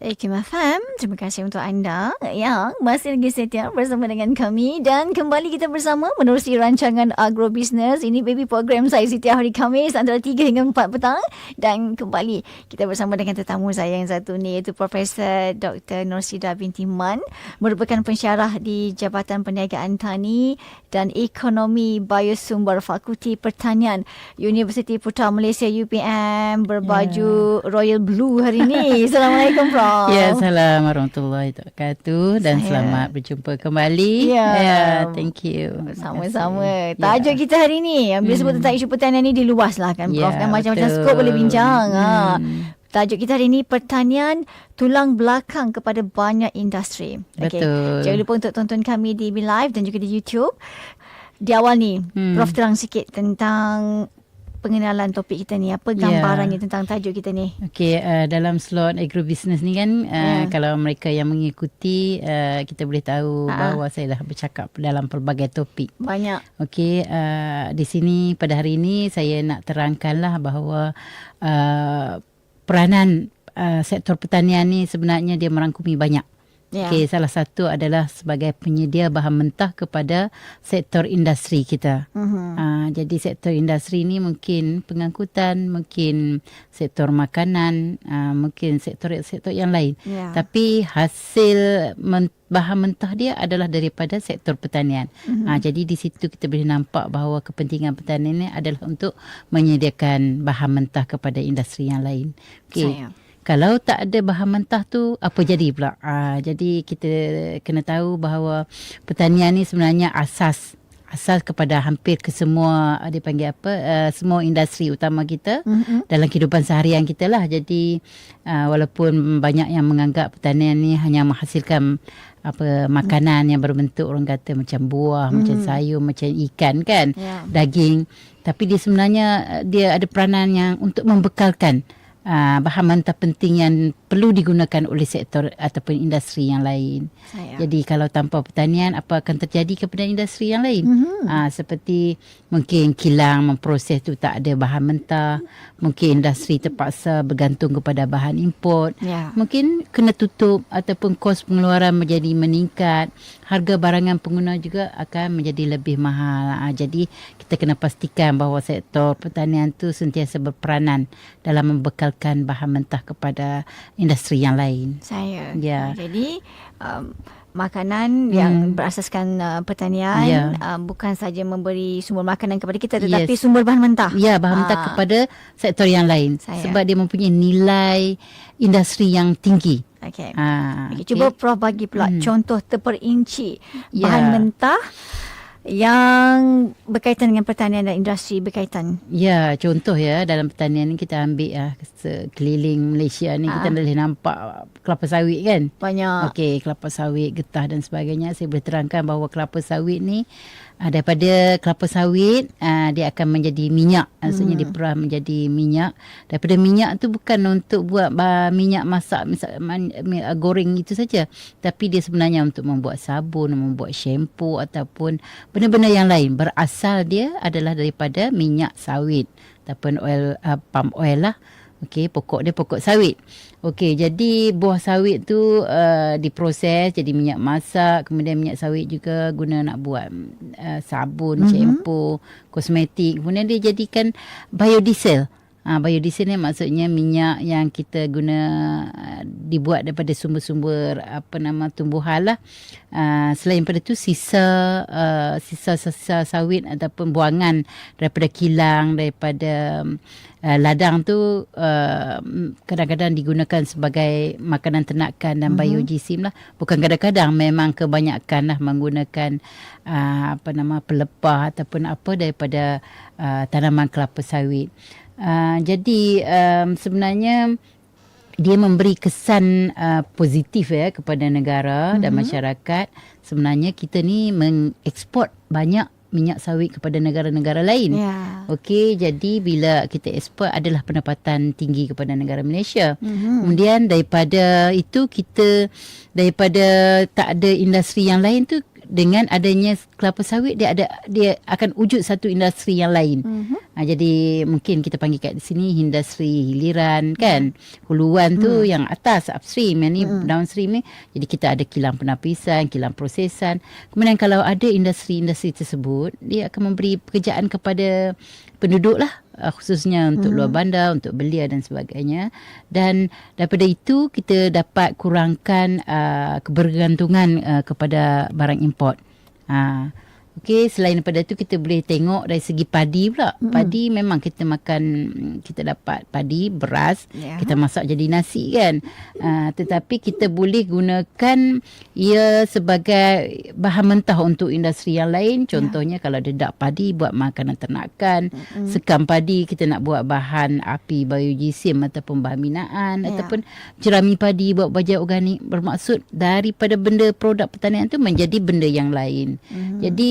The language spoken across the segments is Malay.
Ekim FM. Terima kasih untuk anda yang masih lagi setia bersama dengan kami dan kembali kita bersama menerusi rancangan Agrobisnes. Ini baby program saya setiap hari Khamis antara 3 hingga 4 petang dan kembali kita bersama dengan tetamu saya yang satu ni iaitu Profesor Dr. Nursida binti Man merupakan pensyarah di Jabatan Perniagaan Tani dan Ekonomi Biosumber Fakulti Pertanian Universiti Putra Malaysia UPM berbaju yeah. royal blue hari ini. Assalamualaikum Prof. Ya, Assalamualaikum warahmatullahi wabarakatuh dan Saya. selamat berjumpa kembali. Ya, yeah, thank you. Sama-sama. Ya. Tajuk kita hari ni, yang biasa sebut tentang isu pertanian ni diluas lah kan Prof. Ya, kan macam-macam skop boleh bincang. Ha. Hmm. Ha. Tajuk kita hari ini pertanian tulang belakang kepada banyak industri. Okay. Betul. Jangan lupa untuk tonton kami di live dan juga di YouTube. Di awal ni, hmm. Prof terang sikit tentang pengenalan topik kita ni apa gambarannya yeah. tentang tajuk kita ni okey uh, dalam slot agrobusiness ni kan uh, yeah. kalau mereka yang mengikuti uh, kita boleh tahu uh-huh. bahawa saya dah bercakap dalam pelbagai topik banyak okey uh, di sini pada hari ini saya nak terangkanlah bahawa uh, peranan uh, sektor pertanian ni sebenarnya dia merangkumi banyak Yeah. Okay, salah satu adalah sebagai penyedia bahan mentah kepada sektor industri kita. Uh-huh. Uh, jadi sektor industri ini mungkin pengangkutan, mungkin sektor makanan, uh, mungkin sektor-sektor yang lain. Yeah. Tapi hasil men- bahan mentah dia adalah daripada sektor pertanian. Uh-huh. Uh, jadi di situ kita boleh nampak bahawa kepentingan pertanian ini adalah untuk menyediakan bahan mentah kepada industri yang lain. Okay. Kalau tak ada bahan mentah tu apa jadi pula uh, jadi kita kena tahu bahawa pertanian ni sebenarnya asas asas kepada hampir ke semua dia panggil apa uh, semua industri utama kita mm-hmm. dalam kehidupan seharian kita lah jadi uh, walaupun banyak yang menganggap pertanian ni hanya menghasilkan apa makanan yang berbentuk orang kata macam buah mm. macam sayur macam ikan kan yeah. daging tapi dia sebenarnya dia ada peranan yang untuk membekalkan uh, bahan mentah penting yang perlu digunakan oleh sektor ataupun industri yang lain. Saya. Jadi kalau tanpa pertanian apa akan terjadi kepada industri yang lain? Mm-hmm. Uh, seperti mungkin kilang memproses tu tak ada bahan mentah, mungkin industri terpaksa bergantung kepada bahan import. Yeah. Mungkin kena tutup ataupun kos pengeluaran menjadi meningkat, harga barangan pengguna juga akan menjadi lebih mahal. Uh, jadi kita kena pastikan bahawa sektor pertanian tu sentiasa berperanan dalam membekalkan bahan mentah kepada industri yang lain. Saya. Ya. Jadi um, makanan hmm. yang berasaskan uh, pertanian yeah. uh, bukan saja memberi sumber makanan kepada kita tetapi yes. sumber bahan mentah. Ya, bahan mentah uh, kepada sektor yang lain saya. sebab dia mempunyai nilai industri yang tinggi. Okey. Uh, okay. Cuba okay. Prof bagi pula hmm. contoh terperinci yeah. bahan mentah yang berkaitan dengan pertanian dan industri berkaitan. Ya, contoh ya dalam pertanian ni kita ambil ya sekeliling Malaysia ni ha. kita boleh nampak kelapa sawit kan? Banyak. Okey, kelapa sawit, getah dan sebagainya. Saya boleh terangkan bahawa kelapa sawit ni uh, daripada kelapa sawit uh, dia akan menjadi minyak. Maksudnya hmm. diperah menjadi minyak. Daripada minyak tu bukan untuk buat uh, minyak masak misal uh, goreng itu saja. Tapi dia sebenarnya untuk membuat sabun membuat shampoo ataupun benda-benda yang lain. Berasal dia adalah daripada minyak sawit. Ataupun oil uh, palm oil lah okey pokok dia pokok sawit Okey, jadi buah sawit tu uh, diproses jadi minyak masak, kemudian minyak sawit juga guna nak buat uh, sabun, mm-hmm. shampoo, kosmetik. Kemudian dia jadikan biodiesel. Ha, biodiesel ni maksudnya minyak yang kita guna uh, dibuat daripada sumber-sumber apa nama tumbuhan lah. Uh, selain daripada tu sisa uh, sisa sisa sawit ataupun buangan daripada kilang daripada uh, ladang tu uh, kadang-kadang digunakan sebagai makanan ternakan dan mm-hmm. biojisim lah. Bukan kadang-kadang memang kebanyakan lah menggunakan uh, apa nama pelepah ataupun apa daripada uh, tanaman kelapa sawit. Ah, jadi um, sebenarnya dia memberi kesan uh, positif ya kepada negara mm-hmm. dan masyarakat. Sebenarnya kita ni mengeksport banyak minyak sawit kepada negara-negara lain. Yeah. Okey, jadi bila kita ekspor adalah pendapatan tinggi kepada negara Malaysia. Mm-hmm. Kemudian daripada itu kita daripada tak ada industri yang lain tu dengan adanya kelapa sawit dia ada dia akan wujud satu industri yang lain. Mm-hmm. Ha, jadi mungkin kita panggil kat sini industri hiliran kan. Huluan tu yang atas upstream yang ni downstream ni. Jadi kita ada kilang penapisan, kilang prosesan. Kemudian kalau ada industri-industri tersebut, dia akan memberi pekerjaan kepada penduduk lah uh, khususnya untuk luar bandar, untuk belia dan sebagainya. Dan daripada itu kita dapat kurangkan uh, kebergantungan uh, kepada barang import. Ha. Okey, selain daripada itu kita boleh tengok dari segi padi pula. Mm-hmm. Padi memang kita makan kita dapat padi, beras, Ya. kita masak jadi nasi kan. Uh, tetapi kita boleh gunakan ia sebagai bahan mentah untuk industri yang lain. Contohnya kalau dedak padi buat makanan ternakan, mm-hmm. sekam padi kita nak buat bahan api biojisim ataupun bahan binaan Ya. ataupun jerami padi buat baja organik bermaksud daripada benda produk pertanian tu menjadi benda yang lain. Mm-hmm. Jadi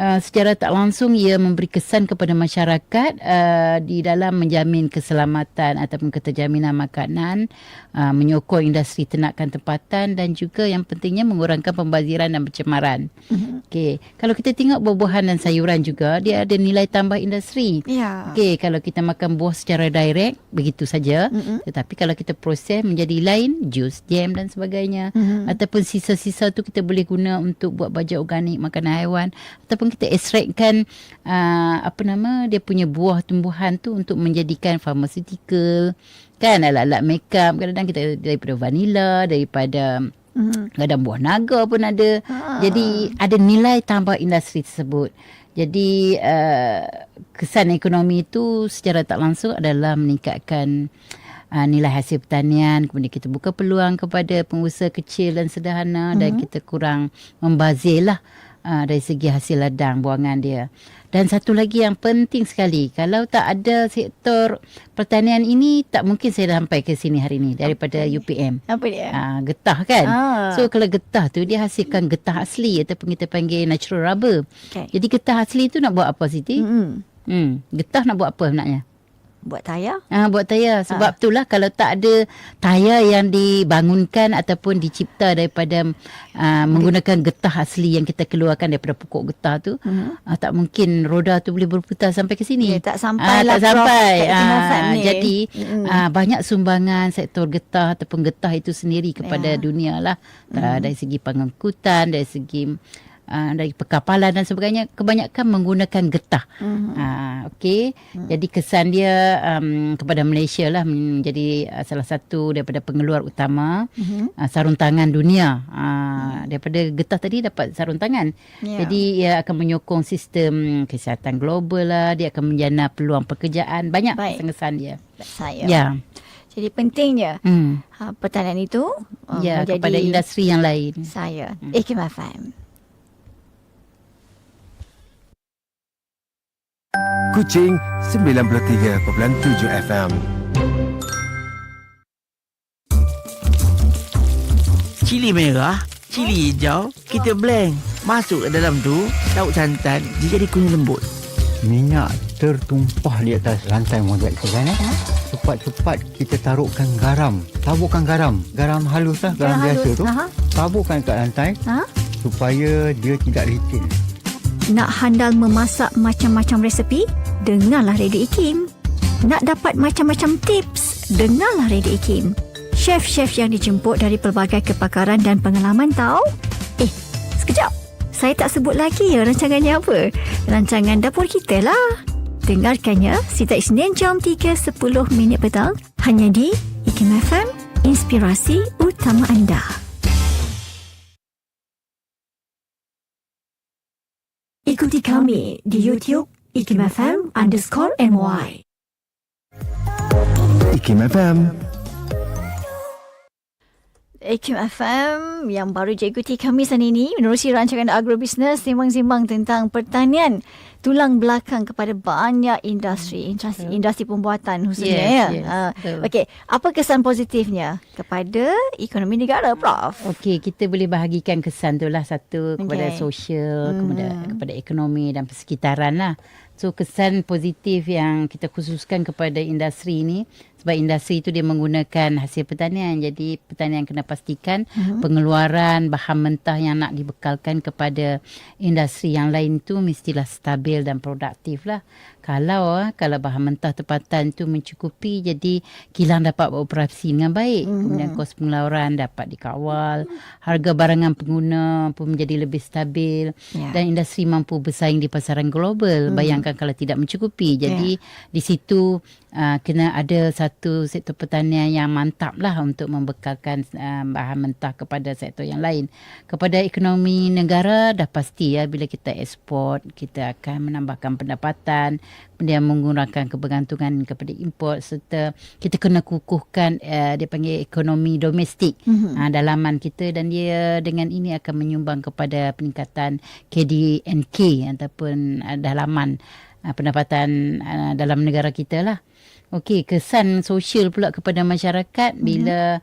uh, secara tak langsung ia memberi kesan kepada masyarakat uh, di dalam menjamin keselamatan ataupun keterjaminan makanan, uh, menyokong industri ternakan tempatan dan juga yang pentingnya mengurangkan pembaziran dan pencemaran. Mm-hmm. Okey, kalau kita tengok buah-buahan dan sayuran juga dia ada nilai tambah industri. Ya. Okey, kalau kita makan buah secara direct begitu saja. Mm-hmm. Tetapi kalau kita proses menjadi lain, jus, jam dan sebagainya mm-hmm. ataupun sisa-sisa tu kita boleh guna untuk buat baja organik makanan haiwan ataupun kita ekstrakkan uh, apa nama dia punya buah tumbuhan tu untuk menjadikan pharmaceutical kan alat-alat makeup kadang-kadang kita daripada vanila daripada Mhm. Kadang buah naga pun ada. Ah. Jadi ada nilai tambah industri tersebut. Jadi uh, kesan ekonomi itu secara tak langsung adalah meningkatkan uh, nilai hasil pertanian. Kemudian kita buka peluang kepada pengusaha kecil dan sederhana mm-hmm. dan kita kurang membazir lah uh, dari segi hasil ladang buangan dia. Dan satu lagi yang penting sekali, kalau tak ada sektor pertanian ini, tak mungkin saya sampai ke sini hari ini daripada UPM. Apa dia? Ah, getah kan. Ah. So kalau getah tu dia hasilkan getah asli ataupun kita panggil natural rubber. Okay. Jadi getah asli tu nak buat apa Siti? Mm-mm. Hmm, getah nak buat apa sebenarnya? Buat tayar. Ah buat tayar sebab itulah kalau tak ada tayar yang dibangunkan ataupun dicipta daripada uh, menggunakan getah asli yang kita keluarkan daripada pokok getah tu Mhm. uh, tak mungkin roda tu boleh berputar sampai ke sini. Ya, tak Ah, sampai lah, tak Prof, sampai. Ah, ni. jadi Mm-mm. ah, banyak sumbangan sektor getah ataupun getah itu sendiri kepada Ya. dunia lah Ah, dari segi pengangkutan, dari segi uh, dari perkapalan dan sebagainya kebanyakan menggunakan getah. Mhm. Uh, Okey, jadi kesan dia um, kepada Malaysia lah menjadi uh, salah satu daripada pengeluar utama Mhm. uh, sarung tangan dunia. Uh, daripada getah tadi dapat sarung tangan. Ya. Jadi ia akan menyokong sistem kesihatan global lah, dia akan menjana peluang pekerjaan, banyak Baik. kesan dia. Saya. Ya. Jadi pentingnya Hmm. ha, pertanian itu uh, Ya, menjadi kepada industri yang lain. saya. Hmm. Ikim FM. Kuching 93.7 FM. Cili merah, cili hijau, kita blend. Masuk ke dalam tu, daun santan, dia jadi kunyit lembut. minyak tertumpah di atas lantai mojek tu kan eh. Cepat-cepat kita taruhkan garam. Taburkan garam. Garam halus lah, garam, Garam biasa halus, tu. aha. Taburkan kat lantai Ha? supaya dia tidak licin. Nak handal memasak macam-macam resepi? Dengarlah Radio Ikim. Nak dapat macam-macam tips? Dengarlah Radio Ikim. Chef-chef yang dijemput dari pelbagai kepakaran dan pengalaman tahu? Eh, sekejap. Saya tak sebut lagi ya rancangannya apa. Rancangan dapur kita lah. Dengarkannya setiap Isnin jam 3.10 minit petang hanya di Ikim FM, inspirasi utama anda. Ikuti kami di YouTube Ikim FM Ikim FM. Yang baru je ikuti kami sana ini menerusi rancangan agrobisnes sembang-sembang tentang pertanian tulang belakang kepada banyak industri industri, industri pembuatan khususnya Yes, ya. yes, betul. Okey, apa kesan positifnya kepada ekonomi negara Prof? Okey, kita boleh bahagikan kesan tu lah satu kepada Okey. sosial, Hmm. kepada kepada ekonomi dan persekitaran lah. So kesan positif yang kita khususkan kepada industri ini sebab industri itu dia menggunakan hasil pertanian. Jadi pertanian kena pastikan Mhm. pengeluaran bahan mentah yang nak dibekalkan kepada industri yang lain tu mestilah stabil dan produktif lah. Kalau ah, kalau bahan mentah tempatan tu mencukupi jadi kilang dapat beroperasi dengan baik. Mm-hmm. Kemudian kos pengeluaran dapat dikawal, harga barangan pengguna pun menjadi lebih stabil Ya. dan industri mampu bersaing di pasaran global. Mm. Bayangkan kalau tidak mencukupi. Jadi di situ uh, kena ada satu sektor pertanian yang mantap lah untuk membekalkan uh, bahan mentah kepada sektor yang lain. Kepada ekonomi negara dah pasti ya bila kita ekspor kita akan menambahkan pendapatan, kemudian mengurangkan kebergantungan kepada import serta kita kena kukuhkan uh, dia panggil ekonomi domestik mm-hmm. uh, dalaman kita dan dia dengan ini akan menyumbang kepada peningkatan KDNK ataupun uh, dalaman uh, pendapatan uh, dalam negara kita lah. Okey, kesan sosial pula kepada masyarakat mm-hmm. bila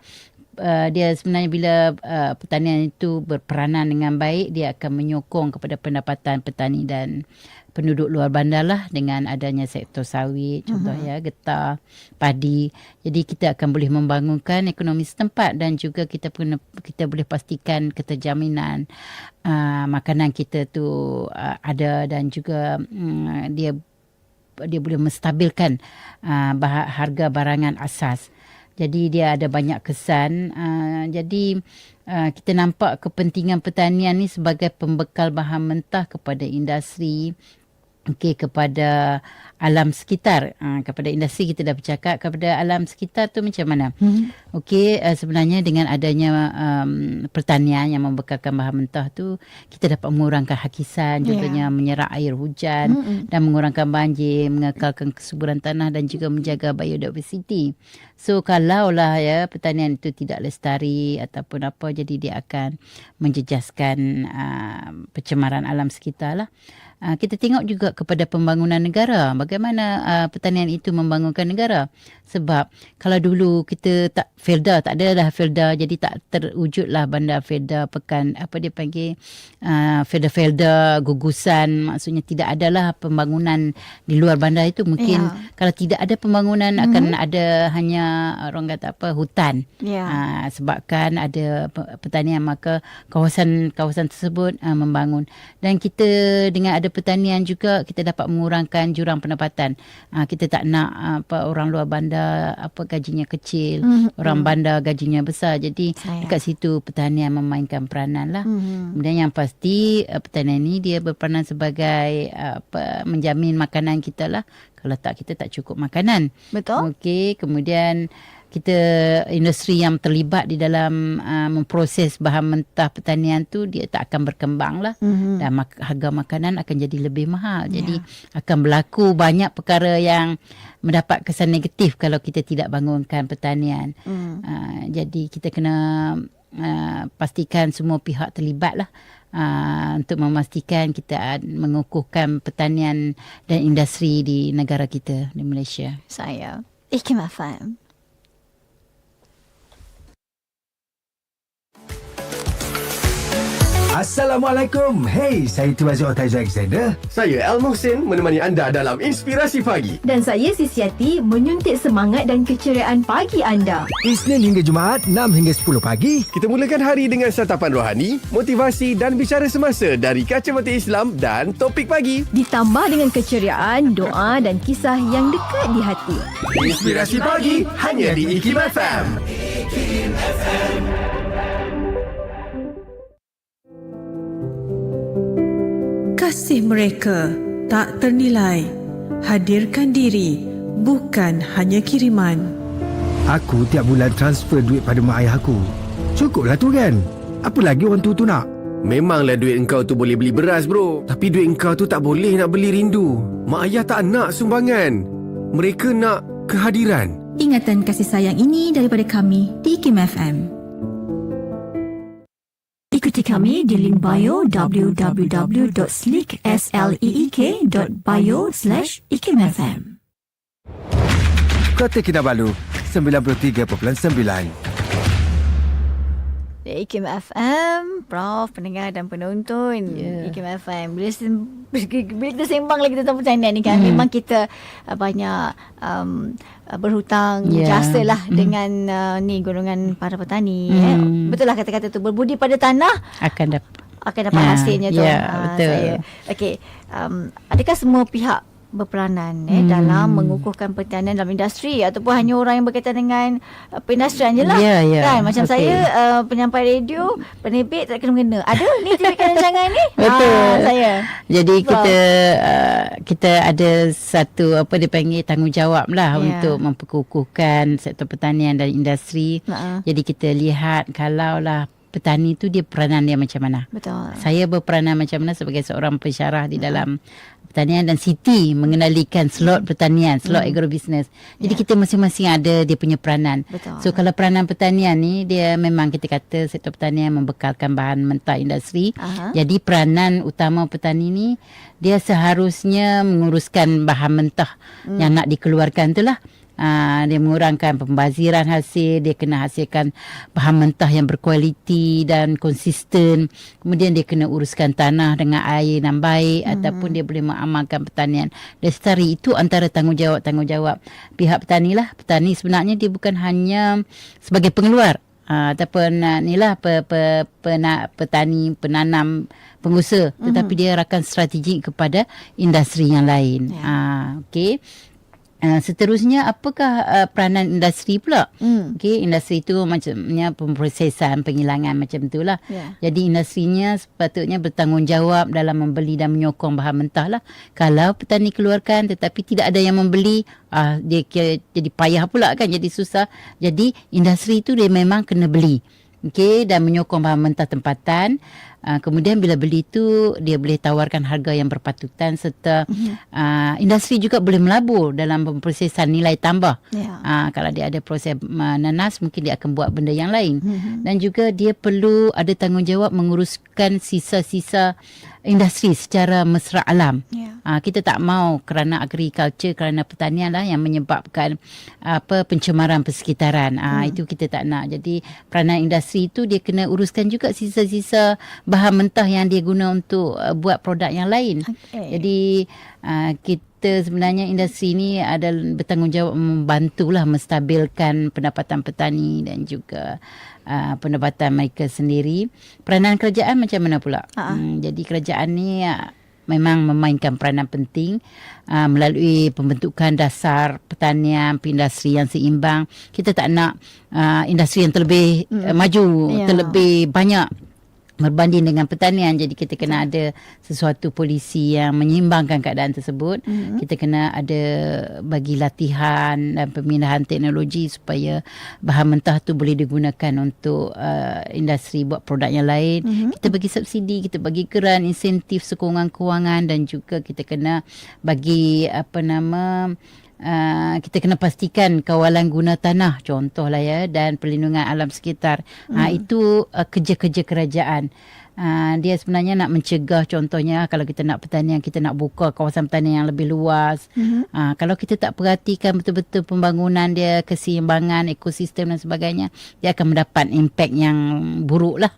uh, dia sebenarnya bila uh, pertanian itu berperanan dengan baik, dia akan menyokong kepada pendapatan petani dan penduduk luar bandar lah dengan adanya sektor sawit, contoh uh-huh. ya, getah, padi. Jadi kita akan boleh membangunkan ekonomi setempat dan juga kita pun kita boleh pastikan keterjaminan uh, makanan kita tu uh, ada dan juga um, dia dia boleh menstabilkan uh, harga barangan asas. Jadi dia ada banyak kesan. Uh, jadi uh, kita nampak kepentingan pertanian ni sebagai pembekal bahan mentah kepada industri, okey kepada alam sekitar uh, kepada industri kita dah bercakap kepada alam sekitar tu macam mana hmm. okey uh, sebenarnya dengan adanya um, pertanian yang membekalkan bahan mentah tu kita dapat mengurangkan hakisan contohnya yeah. menyerap air hujan hmm. dan mengurangkan banjir mengekalkan kesuburan tanah dan juga menjaga biodiversity so kalaulah ya pertanian itu tidak lestari ataupun apa jadi dia akan menjejaskan uh, pencemaran alam sekitar lah Uh, kita tengok juga kepada pembangunan negara. Bagaimana uh, pertanian itu membangunkan negara? Sebab kalau dulu kita tak Felda, tak ada dah Felda. Jadi tak terwujudlah bandar Felda pekan, apa dia panggil, uh, Felda-Felda, gugusan. Maksudnya tidak adalah pembangunan di luar bandar itu. Mungkin yeah. kalau tidak ada pembangunan mm-hmm. akan ada hanya orang kata apa, hutan. Yeah. Uh, sebabkan ada pertanian maka kawasan-kawasan tersebut uh, membangun. Dan kita dengan ada pertanian juga kita dapat mengurangkan jurang pendapatan. Uh, kita tak nak uh, apa orang luar bandar apa gajinya kecil, mm-hmm. orang bandar gajinya besar. Jadi Saya. dekat situ pertanian memainkan peranan lah. Mm-hmm. Kemudian yang pasti uh, pertanian ni dia berperanan sebagai uh, apa menjamin makanan kita lah. Kalau tak kita tak cukup makanan. Betul. Okey, kemudian kita industri yang terlibat di dalam uh, memproses bahan mentah pertanian tu dia tak akan berkembang lah mm-hmm. dan mak- harga makanan akan jadi lebih mahal yeah. jadi akan berlaku banyak perkara yang mendapat kesan negatif kalau kita tidak bangunkan pertanian mm. uh, jadi kita kena uh, pastikan semua pihak terlibat lah Uh, untuk memastikan kita mengukuhkan pertanian dan industri di negara kita di Malaysia. Saya FM. Assalamualaikum. Hey, saya Tuan Azul Taizu Alexander. Saya Al Muhsin menemani anda dalam Inspirasi Pagi. Dan saya Sisiati menyuntik semangat dan keceriaan pagi anda. Isnin hingga Jumaat, 6 hingga 10 pagi. Kita mulakan hari dengan santapan rohani, motivasi dan bicara semasa dari kacamata Islam dan topik pagi. Ditambah dengan keceriaan, doa dan kisah yang dekat di hati. Inspirasi Pagi hanya di IKIM FM. IKIM FM. Kasih mereka tak ternilai. Hadirkan diri, bukan hanya kiriman. Aku tiap bulan transfer duit pada mak ayah aku. Cukuplah tu kan? Apa lagi orang tu tu nak? Memanglah duit engkau tu boleh beli beras bro. Tapi duit engkau tu tak boleh nak beli rindu. Mak ayah tak nak sumbangan. Mereka nak kehadiran. Ingatan kasih sayang ini daripada kami di Kim FM. Ikuti kami di link bio www.sleek.bio slash ikimfm. Kota Kinabalu, 93.9. IKIM FM, Prof, pendengar dan penonton yeah. IKIM FM. Bila, bila kita sembang lagi tentang pertanian ni kan, mm. memang kita uh, banyak um, uh, berhutang yeah. jasa lah mm. dengan uh, ni golongan para petani. Mm. Eh. Betul lah kata-kata tu, berbudi pada tanah. Akan dapat akan dapat Ya, hasilnya tu. ya, Ah, betul. Saya. Okey, um, adakah semua pihak berperanan eh Hmm. dalam mengukuhkan pertanian dalam industri ataupun hanya orang yang berkaitan dengan uh, perindustrian je lah. Ya, ya. Kan macam Okey. saya uh, penyampai radio, penerbit tak kena-kena. Ada ni terbitkan rancangan ni? Betul. Ah, saya. Jadi Sebab- kita uh, kita ada satu apa dipanggil tanggungjawab lah Ya. untuk memperkukuhkan sektor pertanian dan industri. Ha. Jadi kita lihat kalaulah petani tu dia peranan dia macam mana. Betul. Saya berperanan macam mana sebagai seorang pensyarah di dalam pertanian dan Siti mengendalikan slot pertanian, slot Hmm. agrobusiness. Jadi Ya. kita masing-masing ada dia punya peranan. Betul. So kalau peranan pertanian ni dia memang kita kata sektor pertanian membekalkan bahan mentah industri. Aha. Jadi peranan utama petani ni dia seharusnya menguruskan bahan mentah Hmm. yang nak dikeluarkan tu lah. Uh, dia mengurangkan pembaziran hasil, dia kena hasilkan bahan mentah yang berkualiti dan konsisten. Kemudian dia kena uruskan tanah dengan air yang baik hmm. ataupun dia boleh mengamalkan pertanian lestari. Itu antara tanggungjawab-tanggungjawab pihak petani lah. Petani sebenarnya dia bukan hanya sebagai pengeluar uh, ataupun uh, ni lah pe, pe, pena, petani, penanam, pengusaha. Tetapi dia rakan strategik kepada industri yang lain. Ya. Uh, okay. Uh, seterusnya apakah uh, peranan industri pula? Hmm. Okey, industri itu macamnya pemprosesan, penghilangan macam itulah. Ya. Jadi industrinya sepatutnya bertanggungjawab dalam membeli dan menyokong bahan mentah lah. Kalau petani keluarkan tetapi tidak ada yang membeli, ah dia kira jadi payah pula kan, jadi susah. Jadi industri itu dia memang kena beli. Okey dan menyokong bahan mentah tempatan. Uh, kemudian bila beli itu dia boleh tawarkan harga yang berpatutan serta uh, industri juga boleh melabur dalam pemprosesan nilai tambah. Ya. Ah, kalau dia ada proses uh, nanas mungkin dia akan buat benda yang lain. Mhm. Dan juga dia perlu ada tanggungjawab menguruskan sisa-sisa industri secara mesra alam. Ya. Ah, kita tak mau kerana agriculture kerana pertanian lah yang menyebabkan apa pencemaran persekitaran. Ah Hmm. itu kita tak nak. Jadi peranan industri itu dia kena uruskan juga sisa-sisa bahan mentah yang dia guna untuk uh, buat produk yang lain. Okey. Jadi uh, kita sebenarnya industri ini ada bertanggungjawab membantulah menstabilkan pendapatan petani dan juga uh, pendapatan mereka sendiri. Peranan kerajaan macam mana pula? Ha. Hmm, jadi kerajaan ni uh, memang memainkan peranan penting uh, melalui pembentukan dasar pertanian industri yang seimbang. Kita tak nak uh, industri yang terlebih uh, maju, Ya. terlebih banyak berbanding dengan pertanian jadi kita kena ada sesuatu polisi yang menyeimbangkan keadaan tersebut Mhm. kita kena ada bagi latihan dan pemindahan teknologi supaya bahan mentah tu boleh digunakan untuk uh, industri buat produk yang lain Mhm. kita bagi subsidi kita bagi keran insentif sokongan kewangan dan juga kita kena bagi apa nama Uh, kita kena pastikan kawalan guna tanah contohlah ya dan perlindungan alam sekitar. Hmm. Uh, itu uh, kerja-kerja kerajaan. Uh, dia sebenarnya nak mencegah contohnya kalau kita nak pertanian kita nak buka kawasan pertanian yang lebih luas. Mhm. Uh, kalau kita tak perhatikan betul-betul pembangunan dia keseimbangan ekosistem dan sebagainya dia akan mendapat impak yang buruk lah.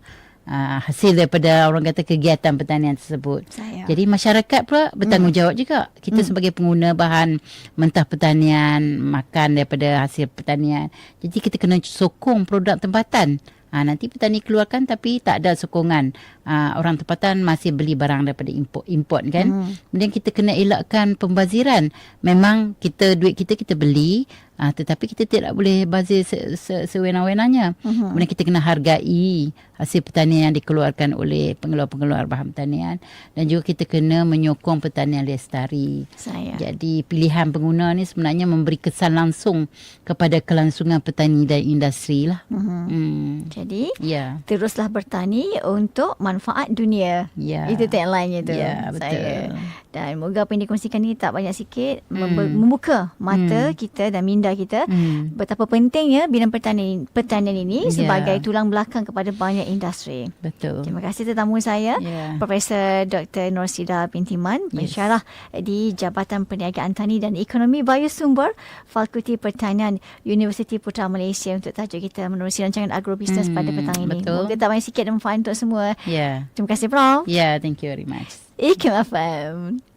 Uh, hasil daripada orang kata kegiatan pertanian tersebut. Saya. Jadi masyarakat pula bertanggungjawab hmm. juga. Kita hmm. sebagai pengguna bahan mentah pertanian, makan daripada hasil pertanian. Jadi kita kena sokong produk tempatan. Ha, nanti petani keluarkan tapi tak ada sokongan. Ha, orang tempatan masih beli barang daripada import, import kan. Hmm. Kemudian kita kena elakkan pembaziran. Memang kita duit kita kita beli ha, tetapi kita tidak boleh bazir se, se, sewenang-wenangnya. Hmm. Kemudian kita kena hargai hasil pertanian yang dikeluarkan oleh pengeluar-pengeluar bahan pertanian dan juga kita kena menyokong pertanian lestari. Saya. Jadi pilihan pengguna ni sebenarnya memberi kesan langsung kepada kelangsungan petani dan industri lah. Mhm. Hmm. Jadi Ya. teruslah bertani untuk manfaat dunia. Ya. Itu tagline-nya tu. Ya, betul. Saya. Dan moga apa yang dikongsikan ni tak banyak sikit Hmm. hmm. membuka mata Hmm. kita dan minda kita Hmm. betapa pentingnya bidang pertanian pertanian ini Ya. sebagai tulang belakang kepada banyak industri. Betul. Terima kasih tetamu saya Ya. Profesor Dr. Norsida binti Man Yes. pensyarah di Jabatan Perniagaan Tani dan Ekonomi Biosumber Fakulti Pertanian Universiti Putra Malaysia untuk tajuk kita menerusi rancangan agrobisnes Hmm, pada petang ini. betul. Moga tak banyak sikit dan manfaat untuk semua. Ya. Terima kasih Prof. Ya, thank you very much. Ikem FM.